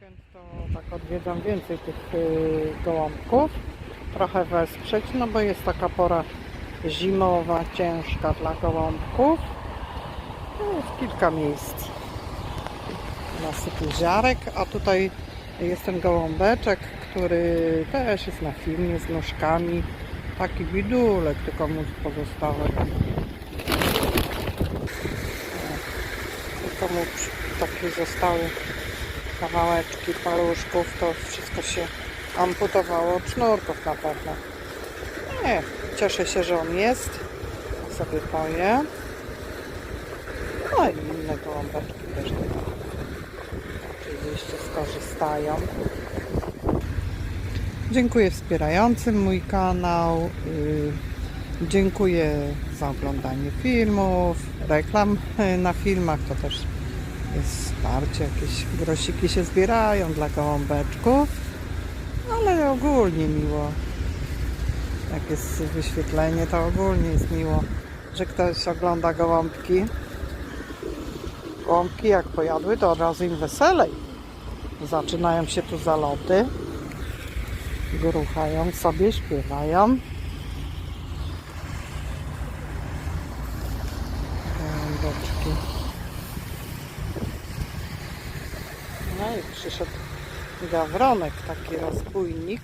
weekend to tak odwiedzam więcej tych y, gołąbków. Trochę wesprzeć, no bo jest taka pora zimowa, ciężka dla gołąbków. No, Jest kilka miejsc nasypu ziarek, a tutaj jest ten gołąbeczek, który też jest na filmie z nóżkami. Taki bidulek, tylko mu pozostały. Tylko mu takie zostały kawałeczki paluszków, to wszystko się amputowało od sznurków na pewno. Nie, cieszę się, że on jest. Sobie poje. No i inne gołąbeczki też tutaj oczywiście skorzystają. Dziękuję wspierającym mój kanał. Yy, Dziękuję za oglądanie filmów, reklam na filmach. To też jest wsparcie. Jakieś grosiki się zbierają dla gołąbeczków. Ale ogólnie miło. Jak jest wyświetlenie, to ogólnie jest miło, że ktoś ogląda gołąbki. Gołąbki jak pojadły, to od razu im weselej. Zaczynają się tu zaloty. Gruchają sobie, śpiewają. Gołąbeczki. No i przyszedł gawronek, taki rozbójnik.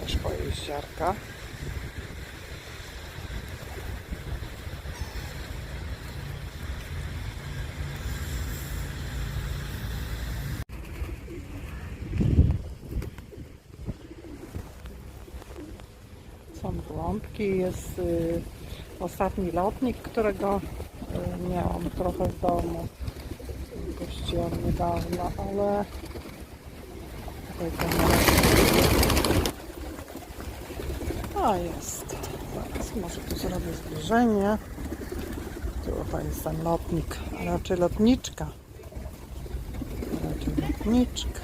Też pojeść ziarka. Jest y, ostatni lotnik, którego y, miałam trochę w domu. Gościłam niedawno, ale tutaj to A jest. Może tu zrobię zbliżenie. Tu chyba jest ten lotnik, a raczej lotniczka. Raczej lotniczka.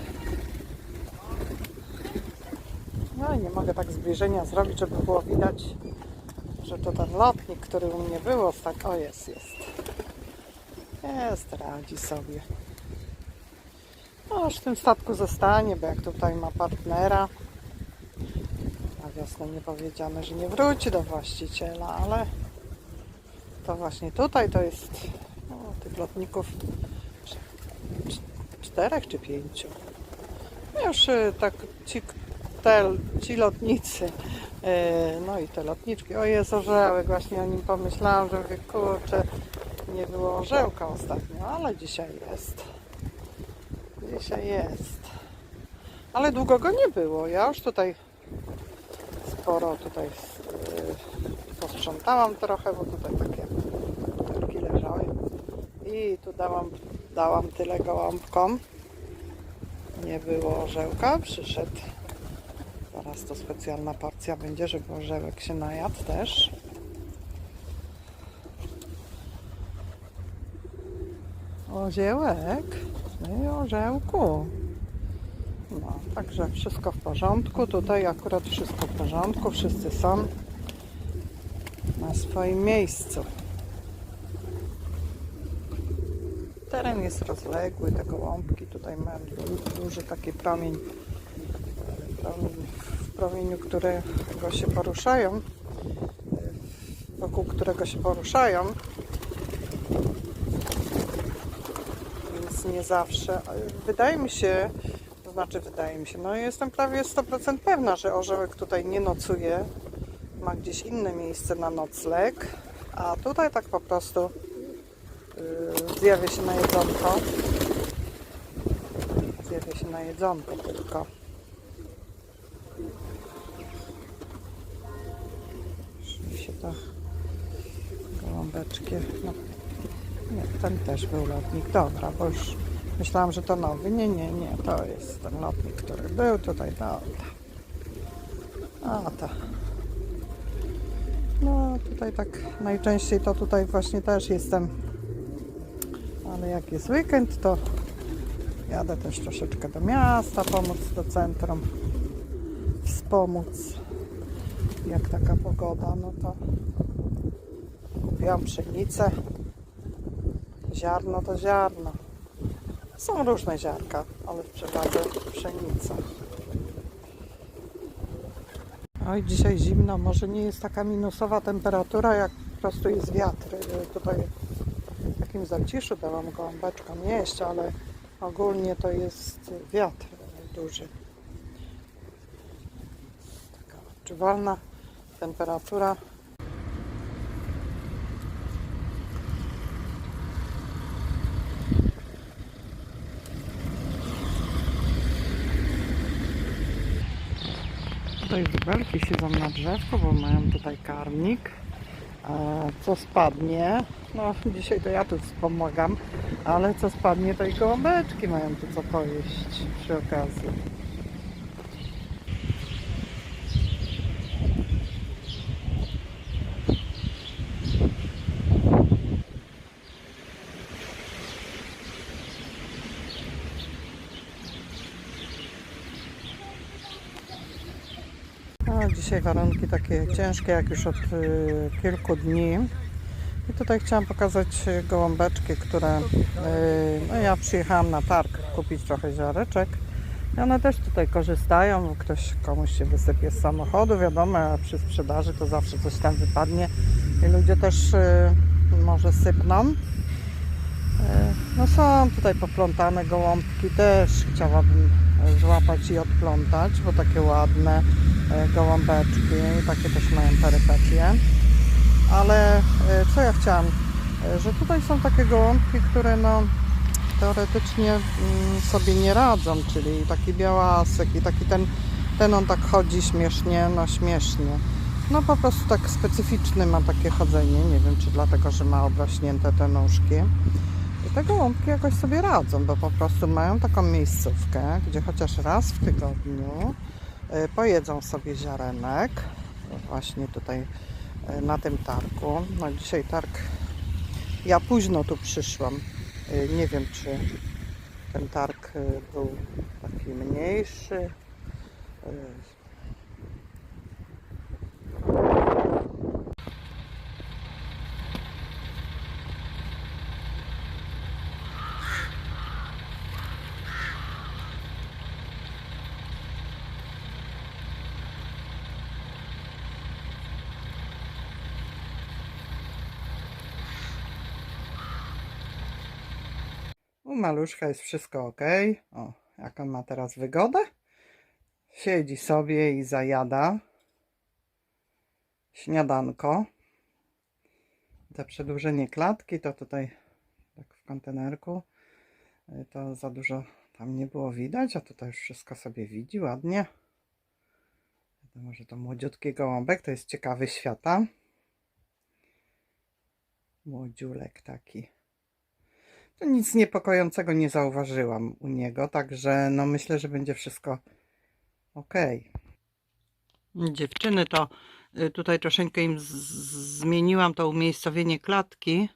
No i nie mogę tak zbliżenia zrobić, żeby było widać, że to ten lotnik, który u mnie był ostatnio. O, jest, jest. Jest, radzi sobie. Już w tym statku zostanie, bo jak tutaj ma partnera, na wiosnę nie powiedziane, że nie wróci do właściciela, ale to właśnie tutaj to jest no, tych lotników cz- cz- czterech czy pięciu. No Już y, tak ci, te, ci lotnicy, y, no i te lotniczki. O jest orzełek, właśnie o nim pomyślałam, że mówię, kurczę, nie było orzełka ostatnio, ale dzisiaj jest. Dzisiaj jest. Ale długo go nie było. Ja już tutaj sporo tutaj y, posprzątałam trochę, bo tutaj takie butelki leżały. I tu dałam, dałam tyle gołąbkom. Nie było orzełka, przyszedł. Zaraz to specjalna porcja będzie, żeby orzełek się najadł też. Orzełek? No i orzełku. No, także wszystko w porządku. Tutaj akurat wszystko w porządku. Wszyscy są na swoim miejscu. Teren jest rozległy, te gołąbki tutaj mają du- duży taki promień, promień w promieniu którego się poruszają, wokół którego się poruszają, nie zawsze. Wydaje mi się, to znaczy wydaje mi się, no jestem prawie 100% pewna, że orzełek tutaj nie nocuje, ma gdzieś inne miejsce na nocleg, a tutaj tak po prostu Yy, zjawia się na jedzonko. Zjawia się na jedzonko tylko. Się to gołąbeczki. No. Nie, ten też był lotnik. Dobra, bo już myślałam, że to nowy. Nie, nie, nie. To jest ten lotnik, który był tutaj. Dobra. A to. No tutaj tak najczęściej to tutaj właśnie też jestem ale jak jest weekend, to jadę też troszeczkę do miasta, pomóc do centrum, wspomóc. Jak taka pogoda, no to kupiłam pszenicę. Ziarno to ziarno. Są różne ziarka, ale w przewadze pszenica. Oj, dzisiaj zimno, może nie jest taka minusowa temperatura, jak po prostu jest wiatr. Tutaj w takim zaciszu dałam gołąbeczkom jeść, ale ogólnie to jest wiatr duży. Taka odczuwalna temperatura. Tutaj wróbelki siedzą na drzewku, bo mają tutaj karmnik. E, Co spadnie, no dzisiaj to ja tu wspomagam, ale co spadnie to i gołąbeczki mają tu co pojeść przy okazji. A dzisiaj warunki takie ciężkie, jak już od y, kilku dni. I tutaj chciałam pokazać gołąbeczki, które. Y, no ja przyjechałam na targ kupić trochę ziareczek. I one też tutaj korzystają. Ktoś komuś się wysypie z samochodu, wiadomo, a przy sprzedaży to zawsze coś tam wypadnie. I ludzie też y, może sypną. Y, No są tutaj poplątane gołąbki, też chciałabym złapać i odplątać, bo takie ładne e, gołąbeczki, takie też mają perypetie. Ale e, co ja chciałam? E, Że tutaj są takie gołąbki, które no teoretycznie mm, sobie nie radzą, czyli taki białasek i taki ten, ten on tak chodzi śmiesznie, no śmiesznie. No po prostu tak specyficzny ma takie chodzenie, nie wiem czy dlatego, że ma obrośnięte te nóżki. Te gołąbki jakoś sobie radzą, bo po prostu mają taką miejscówkę, gdzie chociaż raz w tygodniu y, pojedzą sobie ziarenek. Właśnie tutaj y, na tym targu. No dzisiaj targ. Ja późno tu przyszłam. Y, Nie wiem, czy ten targ był taki mniejszy. Maluszka jest wszystko ok. O, jak on ma teraz wygodę? Siedzi sobie i zajada śniadanko. Te przedłużenie klatki to tutaj tak w kontenerku y, to za dużo tam nie było widać, a tutaj już wszystko sobie widzi ładnie. Może to młodziutki gołąbek, to jest ciekawy świata. Młodziulek taki. To nic niepokojącego nie zauważyłam u niego, także no myślę, że będzie wszystko ok. Dziewczyny to y, tutaj troszeczkę im zmieniłam to umiejscowienie klatki.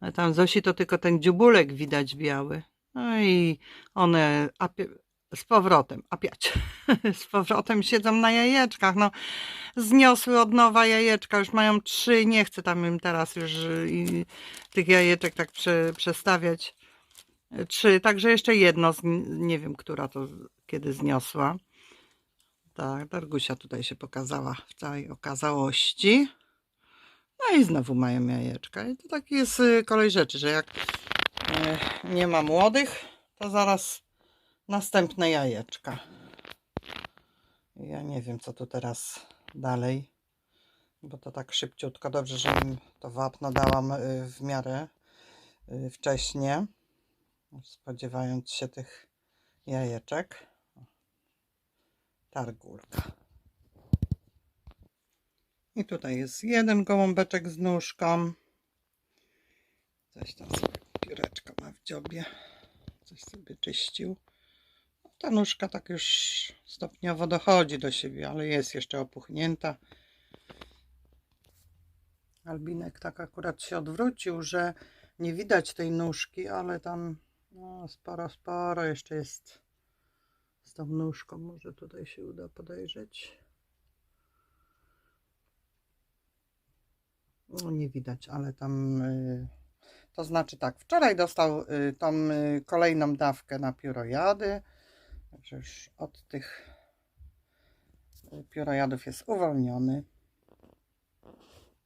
A tam Zosi to tylko ten dziubulek widać biały. No i one z powrotem, apiać, z powrotem siedzą na jajeczkach. No, zniosły od nowa jajeczka, już mają trzy, nie chcę tam im teraz już y, i, tych jajeczek tak prze, przestawiać. Trzy, także jeszcze jedno, z, nie wiem, która to kiedy zniosła. Tak, Dargusia tutaj się pokazała w całej okazałości. No i znowu mają jajeczka. I to taki jest y, kolej rzeczy, że jak y, nie ma młodych, to zaraz następne jajeczka. Ja nie wiem, co tu teraz dalej, bo to tak szybciutko. Dobrze, że im to wapno dałam y, w miarę y, wcześnie, spodziewając się tych jajeczek. Targulka. I tutaj jest jeden gołąbeczek z nóżką. Coś tam sobie ma w dziobie. Coś sobie czyścił. Ta nóżka tak już stopniowo dochodzi do siebie, ale jest jeszcze opuchnięta. Albinek tak akurat się odwrócił, że nie widać tej nóżki, ale tam no, sporo, sporo jeszcze jest z tą nóżką. Może tutaj się uda podejrzeć. No, nie widać, ale tam y, To znaczy tak, wczoraj dostał y, tą y, kolejną dawkę na piórojady. Także już od tych piórojadów jest uwolniony.